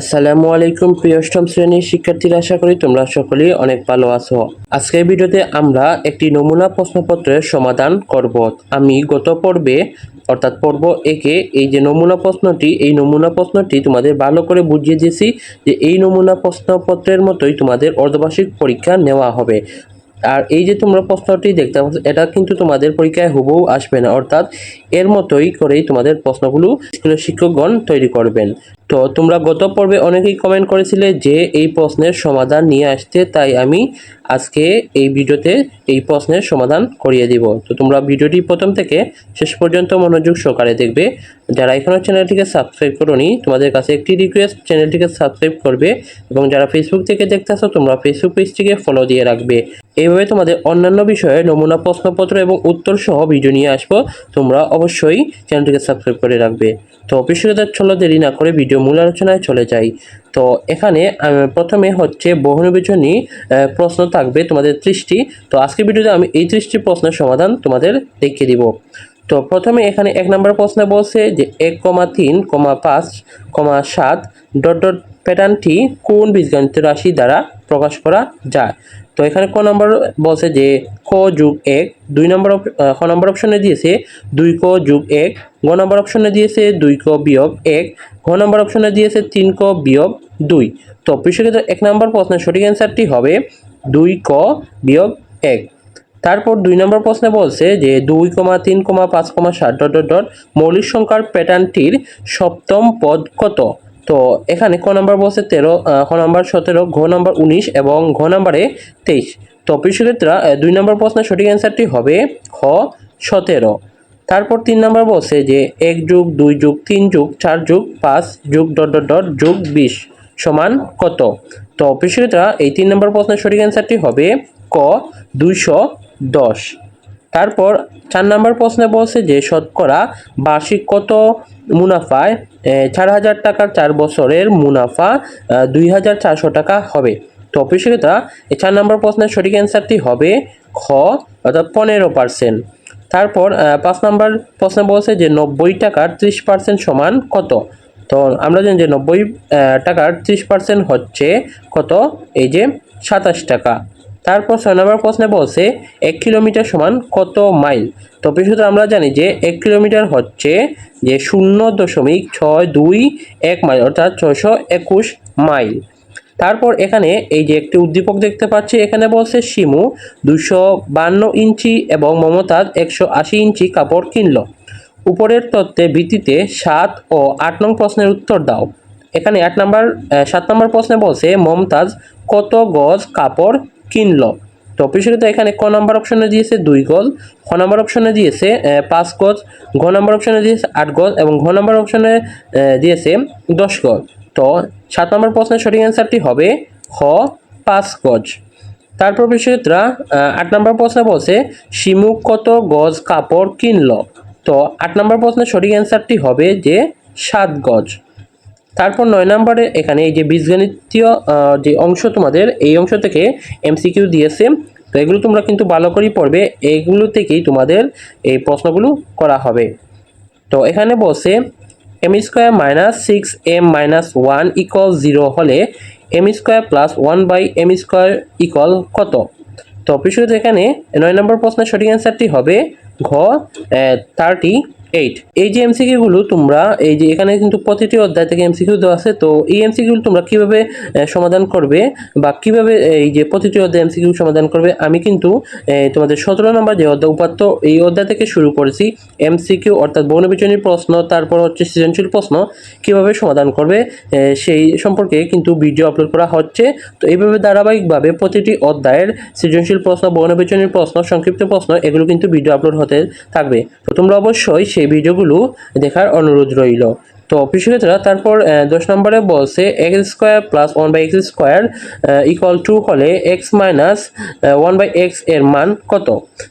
আসসালামু আলাইকুম, প্রিয় অষ্টম শ্রেণির শিক্ষার্থীরা, আশা করি তোমরা সকলেই অনেক ভালো আছো। আজকের ভিডিওতে আমরা একটি নমুনা প্রশ্নপত্রের সমাধান করব। আমি গত পর্বে, অর্থাৎ পর্ব একে, এই যে নমুনা প্রশ্নটি, এই নমুনা প্রশ্নটি তোমাদের ভালো করে বুঝিয়ে দিয়েছি যে এই নমুনা প্রশ্নপত্রের মতোই তোমাদের অর্ধবার্ষিক পরীক্ষা নেওয়া হবে। আর এই যে তোমরা প্রশ্নটি দেখতে পাচ্ছ, এটা কিন্তু তোমাদের পরীক্ষায় হুবহু আসবে না, অর্থাৎ এর মতোই করেই তোমাদের প্রশ্নগুলো স্কুলের শিক্ষকগণ তৈরি করবেন। তো তোমরা গত পর্বে অনেকেই কমেন্ট করেছিলে যে এই প্রশ্নের সমাধান নিয়ে আসতে, তাই আমি আজকে এই ভিডিওতে এই প্রশ্নের সমাধান করিয়ে দিব। তো তোমরা ভিডিওটি প্রথম থেকে শেষ পর্যন্ত মনোযোগ সহকারে দেখবে। যারা এখনও চ্যানেলটিকে সাবস্ক্রাইব করোনি, তোমাদের কাছে একটি রিকোয়েস্ট চ্যানেলটিকে সাবস্ক্রাইব করবে এবং যারা ফেসবুক থেকে দেখতে আসো তোমরা ফেসবুক পেজটিকে ফলো দিয়ে রাখবে। এইভাবে তোমাদের অন্যান্য বিষয়ে নমুনা প্রশ্নপত্র এবং উত্তর সহ ভিডিও নিয়ে আসব, তোমরা অবশ্যই চ্যানেলটিকে সাবস্ক্রাইব করে রাখবে। তো অফিসিয়ালদের চলো দেরি না করে ভিডিও মূল আলোচনায় চলে যাই। তো এখানে প্রথমে হচ্ছে বহুনির্বাচনী প্রশ্ন থাকবে তোমাদের ত্রিশটি। তো আজকের ভিডিওতে আমি এই ত্রিশটি প্রশ্নের সমাধান তোমাদের দেখিয়ে দিব। তো প্রথমে এখানে এক নম্বর প্রশ্নে বলছে যে এক কমা তিন, কমা পাঁচ, কমা সাত, ডট ডট প্যাটার্নটি কোন বীজগণিত রাশি দ্বারা প্রকাশ করা যায়? তো এখানে ক নম্বর বলছে যে ক যুগ এক, দুই নম্বর খ নম্বর অপশনে দিয়েছে দুই ক যুগ এক, গ নম্বর অপশনে দিয়েছে দুই ক বিয়োগ এক, ঘ নম্বর অপশনে দিয়েছে তিন ক বিয়োগ দুই। তো কৃষকের এক নম্বর প্রশ্নের সঠিক অ্যান্সারটি হবে দুই ক বিয়োগ এক। তারপর দুই নম্বর প্রশ্নে বলছে যে দুই কমা তিন কমা পাঁচ কমা সাত ডট ডট ডট মৌলিক সংখ্যার প্যাটার্নটির সপ্তম পদ কত? তো এখানে ক নম্বর বলছে তেরো খ নম্বর সতেরো, ঘ নম্বর উনিশ এবং ঘ নম্বরে তেইশ। তো কৃষকেরা দুই নম্বর প্রশ্নের সঠিক অ্যান্সারটি হবে খ, সতেরো। তারপর তিন নম্বর বলছে যে এক যুগ দুই যুগ তিন যুগ চার যুগ পাঁচ যুগ ডট ডট ডট যুগ বিশ সমান কত? তো অফিসিয়ালরা এই তিন নম্বর প্রশ্নের সঠিক অ্যান্সারটি হবে ক, দুইশো দশ। তারপর চার নম্বর প্রশ্নে বলছে যে শতকরা বার্ষিক কত মুনাফায় চার হাজার টাকার চার বছরের মুনাফা দুই হাজার চারশো টাকা হবে। তো অফিসিয়ালরা এই চার নম্বর প্রশ্নের সঠিক অ্যান্সারটি হবে খ, অর্থাৎ পনেরো পার্সেন্ট। তারপর পাঁচ নাম্বার প্রশ্নে বলছে যে নব্বই টাকার ত্রিশ পার্সেন্ট সমান কত? তো আমরা জানি যে নব্বই টাকার ত্রিশ পার্সেন্ট হচ্ছে কত? এই যে সাতাশ টাকা। তারপর ছয় নম্বর প্রশ্নে বলছে, এক কিলোমিটার সমান কত মাইল? তো বিশুদ্ধ আমরা জানি যে, এক কিলোমিটার হচ্ছে যে শূন্য দশমিক ছয় দুই এক মাইল, অর্থাৎ ছয়শো একুশ মাইল। তারপর এখানে এই যে একটি উদ্দীপক দেখতে পাচ্ছি, এখানে বলছে, শিমু দুশো বান্ন ইঞ্চি এবং মমতাজ একশো আশি ইঞ্চি কাপড় কিনলো। উপরের তত্ত্বের ভিত্তিতে সাত ও আট নং প্রশ্নের উত্তর দাও। এখানে আট নম্বর সাত নম্বর প্রশ্নে বলছে, মমতাজ কত গজ কাপড় কিনলো। তো অফিসিয়ালি তো এখানে ক নম্বর অপশনে দিয়েছে দুই গজ, খ নম্বর অপশনে দিয়েছে পাঁচ গজ, ঘ নম্বর অপশনে দিয়েছে আট গজ এবং ঘ নম্বর অপশনে দিয়েছে দশ গজ। তো সাত নম্বর প্রশ্নের সঠিক অ্যান্সারটি হবে খ পাঁচ গজ। তারপর বিষয়টা আট নম্বর প্রশ্নে বলছে শিমু কত গজ কাপড় কিনল? তো আট নম্বর প্রশ্নের সঠিক অ্যান্সারটি হবে যে সাত গজ। তারপর নয় নম্বরে এখানে এই যে বীজগণিতীয় যে অংশ তোমাদের, এই অংশ থেকে এমসিকিউ দিয়েছে। তো এগুলো তোমরা কিন্তু ভালো করেই পড়বে। এইগুলো থেকেই তোমাদের এই প্রশ্নগুলো করা হবে। তো এখানে বলছে M square minus six M minus one equal zero হলে M square plus one by M square equal কত? তো অফিসিয়াল এখানে নয় নম্বর প্রশ্নের সঠিক অ্যান্সারটি হবে ঘ থার্টি এইট এই যে এমসিকিউগুলো তোমরা, এই যে এখানে কিন্তু প্রতিটি অধ্যায় থেকে এমসিকিউ দেওয়া আছে, তো এই এমসিকিউগুলো তোমরা কীভাবে সমাধান করবে বা কীভাবে এই যে প্রতিটি অধ্যায় এমসিকিউ সমাধান করবে, আমি কিন্তু তোমাদের সতেরো নম্বর যে অধ্যায় উপাত্ত, এই অধ্যায় থেকে শুরু করেছি। এমসিকিউ অর্থাৎ বর্ণবিচনী প্রশ্ন, তারপর হচ্ছে সৃজনশীল প্রশ্ন, কীভাবে সমাধান করবে সেই সম্পর্কে কিন্তু ভিডিও আপলোড করা হচ্ছে। তো এইভাবে ধারাবাহিকভাবে প্রতিটি অধ্যায়ের সৃজনশীল প্রশ্ন বর্ণবিচনীর প্রশ্ন, সংক্ষিপ্ত প্রশ্ন, এগুলো কিন্তু ভিডিও আপলোড হতে থাকবে। তো তোমরা অবশ্যই সেই ভিডিওগুলো দেখার অনুরোধ রইল। তো অফিসিয়ালরা তারপর দশ নম্বরে বলছে X square plus one by X square equal to হলে এক্স মাইনাস ওয়ান বাই এক্সের মান কত?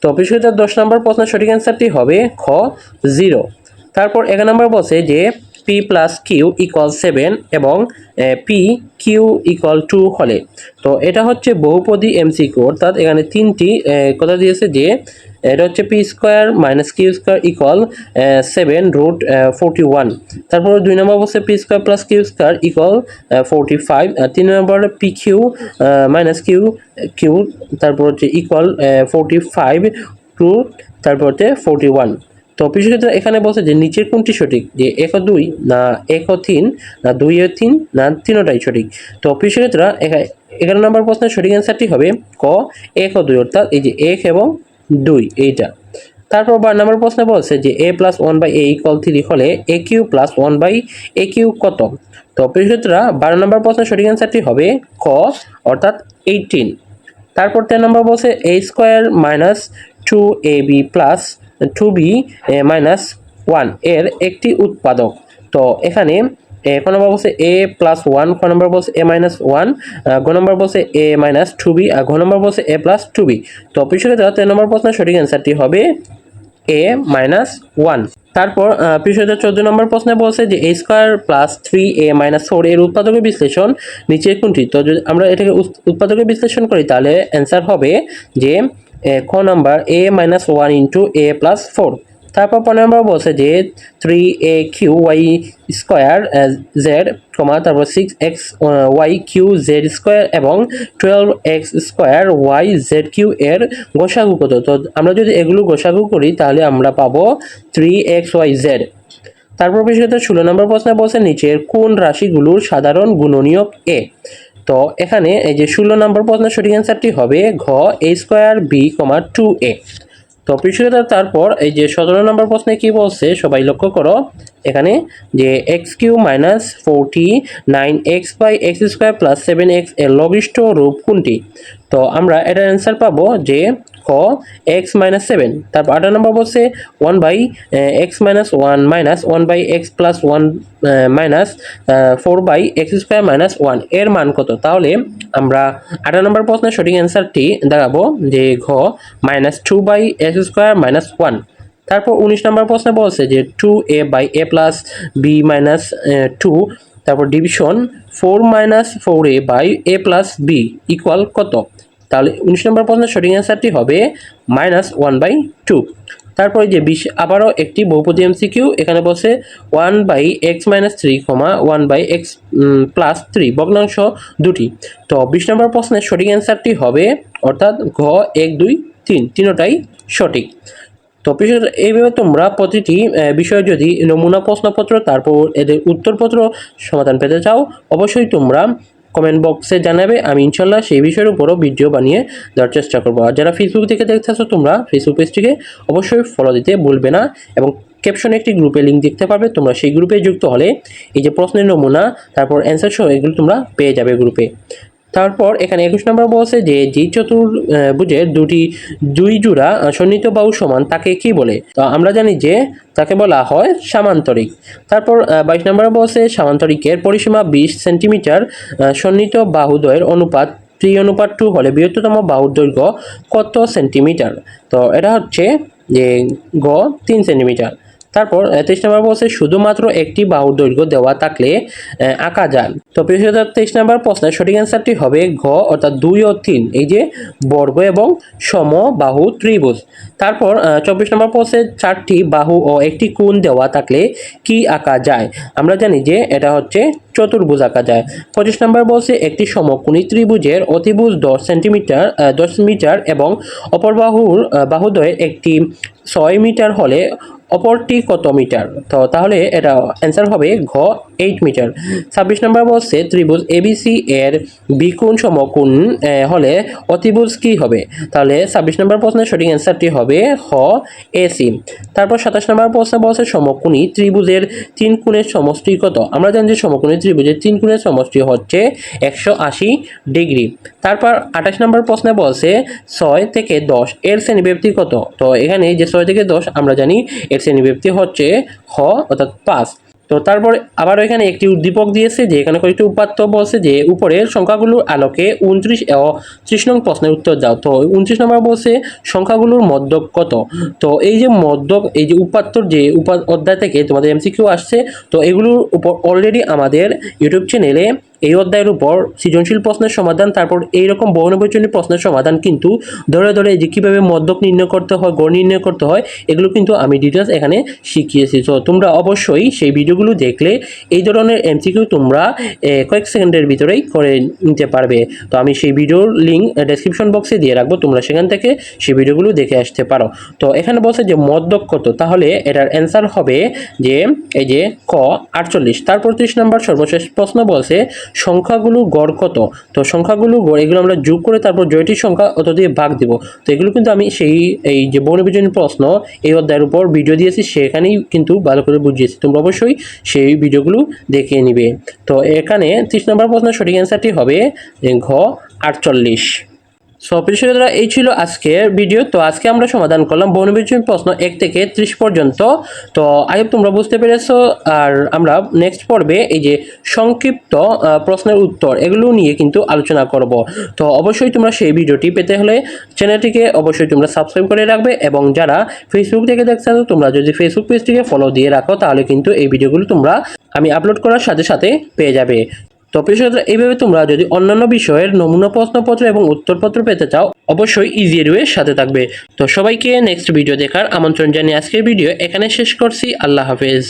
তো অফিসিয়ালরা দশ নম্বর প্রশ্নের সঠিক অ্যান্সারটি হবে খ জিরো তারপর এগারো নম্বর বলছে যে P plus Q equal seven এবং পি কিউ ইকুয়াল টু হলে। তো এটা হচ্ছে বহুপদী এমসিকিউ অর্থাৎ এখানে তিনটি কথা দিয়েছে যে এটা হচ্ছে P square minus Q square equal seven root forty one তারপর দুই নম্বর বলছে P square plus Q square equal forty five তিন নম্বর P Q minus Q Q তারপর হচ্ছে ইকুয়াল ফোরটি ফাইভ টু তারপর হচ্ছে ফোরটি ওয়ান তো কৃষিক্ষেত্রে এখানে বলছে যে নিচের কোনটি সঠিক? যে এক দুই, না এক ও তিন, না দুই ও তিন, না তিনোটাই সঠিক। তো কৃষিক্ষেত্রে এগারো নম্বর প্রশ্নের সঠিক অ্যান্সারটি হবে ক, এক ও দুই। অর্থাৎ এই যে এক এবং দুই, এইটা। তারপর বার নম্বর প্রশ্নে বলছে যে A plus one by A equal three হলে A Q plus one by A Q কত? তো কৃষিক্ষেত্রা বারো নম্বর প্রশ্নের সঠিক অ্যান্সারটি হবে ক, অর্থাৎ এইটিন তারপর তেরো নম্বর বলছে A square minus two A B plus two B minus ওয়ানের একটি উৎপাদক। তো এখানে ক নম্বর বলছে এ প্লাস ওয়ান ক নম্বর বলছে এ মাইনাস ওয়ান গ নম্বর বলছে এ মাইনাস টু বি আর ঘ নম্বর বলছে এ প্লাস টু বি তো পিছনে দেওয়া তেরো নম্বর প্রশ্নের সঠিক অ্যান্সারটি হবে এ মাইনাস ওয়ান তারপর পিছনে চোদ্দ নম্বর প্রশ্নে বলছে যে A square plus three A minus four এর উৎপাদকের বিশ্লেষণ নিচে কোনটি? তো যদি আমরা এটাকে উৎ- উৎপাদকের বিশ্লেষণ করি, তাহলে অ্যান্সার হবে যে খ number A minus one into A plus four তারপর পনেরো নম্বর বলছে যে three A Q Y square Z comma তারপর six X Y Q Z square এবং twelve X square Y Z Q এর গোসাগু কত? তো আমরা যদি এগুলো গোসাগু করি, তাহলে আমরা পাবো থ্রি এক্স ওয়াই জেড তারপর বিশেষত ষোলো নম্বর প্রশ্নে বলছে নিচের কোন রাশিগুলোর সাধারণ গুণনীয়ক এ তো এখানে এই যে ষোলো নম্বর প্রশ্নের সঠিক অ্যান্সারটি হবে ঘ A square B comma two A তো প্রিয় তারপর এই যে সতেরো নম্বর প্রশ্নে কি বলছে সবাই লক্ষ্য করো। এখানে যে X Q minus forty nine X by X square plus seven এক্সের লঘিষ্ঠ রূপ কোনটি? তো আমরা এটার অ্যান্সার পাবো যে ক এক্স মাইনাস সেভেন। তারপর আঠারো নম্বর বলছে one by X minus one minus one by X plus one minus four by X square minus one. এর মান কত? তাহলে আমরা আঠারো নম্বর প্রশ্নের সঠিক অ্যান্সারটি দেখাবো যে ঘ minus two by X square minus one. তারপর উনিশ নম্বর প্রশ্নে বলছে যে two A by A plus B minus two তারপর division four minus four A by A plus B equal কত? তাহলে উনিশ নম্বর প্রশ্নের সঠিক অ্যান্সারটি হবে মাইনাস ওয়ান বাই টু তারপরে যে বিশ, আবারও একটি বহুপদী এমসিকিউ এখানে বসে one by X minus three comma one by X plus three ভগ্নাংশ দুটি। তো বিশ নম্বর প্রশ্নের সঠিক অ্যান্সারটি হবে অর্থাৎ ঘ এক দুই তিন, তিনোটাই সঠিক। তো এইভাবে তোমরা প্রতিটি বিষয়ে যদি নমুনা প্রশ্নপত্র, তারপর এদের উত্তরপত্র সমাধান পেতে চাও, অবশ্যই তোমরা কমেন্ট বক্সে জানাবে, আমি ইনশাল্লাহ সেই বিষয়ের উপরও ভিডিও বানিয়ে দেওয়ার চেষ্টা করব। আর যারা ফেসবুক থেকে দেখতেছো, তোমরা ফেসবুক পেজটিকে অবশ্যই ফলো দিতে ভুলবে না এবং ক্যাপশনে একটি গ্রুপে লিঙ্ক দেখতে পারবে, তোমরা সেই গ্রুপে যুক্ত হলে এই যে প্রশ্নের নমুনা, তারপর অ্যান্সার সহ এগুলো তোমরা পেয়ে যাবে গ্রুপে তারপর এখানে একুশ নম্বর বলছে যে যে চতুর্ভুজের দুটি, দুই জোড়া সন্নিহিত বাহু সমান, তাকে কি বলে? তো আমরা জানি যে, তাকে বলা হয় সামান্তরিক। তারপর বাইশ নম্বর বলছে, সামান্তরিকের পরিসীমা বিশ সেন্টিমিটার সন্নিহিত বাহুদ্বয়ের অনুপাত থ্রি অনুপাত টু হলে বৃহত্তম বাহুর দৈর্ঘ্য কত সেন্টিমিটার? তো এটা হচ্ছে যে, গ তিন সেন্টিমিটার। তারপর তেইশ নম্বর বলছে, শুধুমাত্র একটি বাহুর দৈর্ঘ্য দেওয়া থাকলে আঁকা যান তো প্রিয় তেইশ নম্বর প্রশ্নের সঠিক অ্যান্সারটি হবে ঘ, অর্থাৎ দুই ও তিন। এই যে, বর্গ এবং সম বাহু ত্রিভুজ। তারপর চব্বিশ নম্বর প্রশ্নে চারটি বাহু ও একটি কোণ দেওয়া থাকলে কি আঁকা যায়? আমরা জানি যে, এটা হচ্ছে চতুর্ভুজ আঁকা যায়। পঁচিশ নম্বর বলছে, একটি সমকোণী ত্রিভুজের অতিভুজ দশ সেন্টিমিটার দশ মিটার এবং অপর বাহুর বাহুদ্বয়ের একটি ছয় মিটার হলে অপরটি কত মিটার? তো তাহলে এটা অ্যান্সার হবে ঘ এইট মিটার। ছাব্বিশ নম্বর বলছে ত্রিভুজ এবিসি এর বিকুণ সমকোণ হলে অতিভুজ কি হবে? তাহলে ছাব্বিশ নম্বর প্রশ্নের সঠিক অ্যান্সারটি হবে হ এসি তারপর সাতাশ নম্বর প্রশ্নে বলছে সমকোণী ত্রিভুজের তিন কোণের সমষ্টি কত? আমরা জানি যে সমকোণী ত্রিভুজের তিন কোণের সমষ্টি হচ্ছে একশো আশি ডিগ্রি। তারপর আঠাশ নম্বর প্রশ্নে বলছে ছয় থেকে দশ, এর শ্রেণীব্যক্তি কত? তো এখানে যে ছয় থেকে দশ আমরা জানি এর শ্রেণীব্যক্তি হচ্ছে হ অর্থাৎ পাঁচ। তো তারপর আবার এখানে একটি উদ্দীপক দিয়েছে যে এখানে কয়েকটি উপাত্ত বলছে যে উপরের সংখ্যাগুলোর আলোকে উনত্রিশ ও ত্রিশ নং প্রশ্নের উত্তর দাও। তো উনত্রিশ নম্বর বলছে সংখ্যাগুলোর মধ্যক কত? তো এই যে মধ্যক, এই যে উপাত্তর যে অধ্যায় থেকে তোমাদের এমসিকিউ আসছে, তো এগুলোর উপর অলরেডি আমাদের ইউটিউব চ্যানেলে এই অধ্যায়ের উপর সৃজনশীল প্রশ্নের সমাধান, তারপর এইরকম বহুনির্বাচনী প্রশ্নের সমাধান কিন্তু ধরে ধরে যে কীভাবে মদ্যক নির্ণয় করতে হয়, গড় নির্ণয় করতে হয়, এগুলো কিন্তু আমি ডিটেলস এখানে শিখিয়েছি। তো তোমরা অবশ্যই সেই ভিডিওগুলো দেখলে এই ধরনের এমসিকিউ তোমরা কয়েক সেকেন্ডের ভিতরেই করে নিতে পারবে। তো আমি সেই ভিডিওর লিঙ্ক ডেসক্রিপশন বক্সে দিয়ে রাখব, তোমরা সেখান থেকে সেই ভিডিওগুলো দেখে আসতে পারো। তো এখানে বলছে যে মদ্যক কত? তাহলে এটার অ্যান্সার হবে যে, এই যে ক আটচল্লিশ। তারপর ত্রিশ নম্বর সর্বশেষ প্রশ্ন বলছে সংখ্যাগুলো গড় কত? তো সংখ্যাগুলো গড়, এগুলো আমরা যোগ করে তারপর জয়টির সংখ্যা অত দিয়ে ভাগ দিব। তো এগুলো কিন্তু আমি সেই, এই যে বর্ণবিজনী প্রশ্ন, এই অধ্যায়ের উপর ভিডিও দিয়েছি, সেখানেই কিন্তু ভালো করে বুঝিয়েছি। তোমরা অবশ্যই সেই ভিডিওগুলো দেখে নিবে। তো এখানে তিরিশ নম্বর প্রশ্নের সঠিক অ্যান্সারটি হবে ঘ আটচল্লিশ। সো প্রিয় এই ছিল আজকের ভিডিও তো আজকে আমরা সমাধান করলাম বর্ণবিজনী প্রশ্ন এক থেকে ত্রিশ পর্যন্ত। তো আই তোমরা বুঝতে পেরেছ। আর আমরা নেক্সট পর্বে এই যে সংক্ষিপ্ত প্রশ্নের উত্তর, এগুলো নিয়ে কিন্তু আলোচনা করব। তো অবশ্যই তোমরা সেই ভিডিওটি পেতে হলে চ্যানেলটিকে অবশ্যই তোমরা সাবস্ক্রাইব করে রাখবে এবং যারা ফেসবুক থেকে দেখছ, তোমরা যদি ফেসবুক পেজটিকে ফলো দিয়ে রাখো, তাহলে কিন্তু এই ভিডিওগুলো তোমরা আমি আপলোড করার সাথে সাথে পেয়ে যাবে। তো প্রিয় শ্রোতারা, এইভাবে তোমরা যদি অন্যান্য বিষয়ের নমুনা প্রশ্নপত্র এবং উত্তরপত্র পেতে চাও অবশ্যই ইজি এর সাথে থাকবে। তো সবাইকে নেক্সট ভিডিও দেখার আমন্ত্রণ জানিয়ে আজকের ভিডিও এখানে শেষ করছি। আল্লাহ হাফেজ।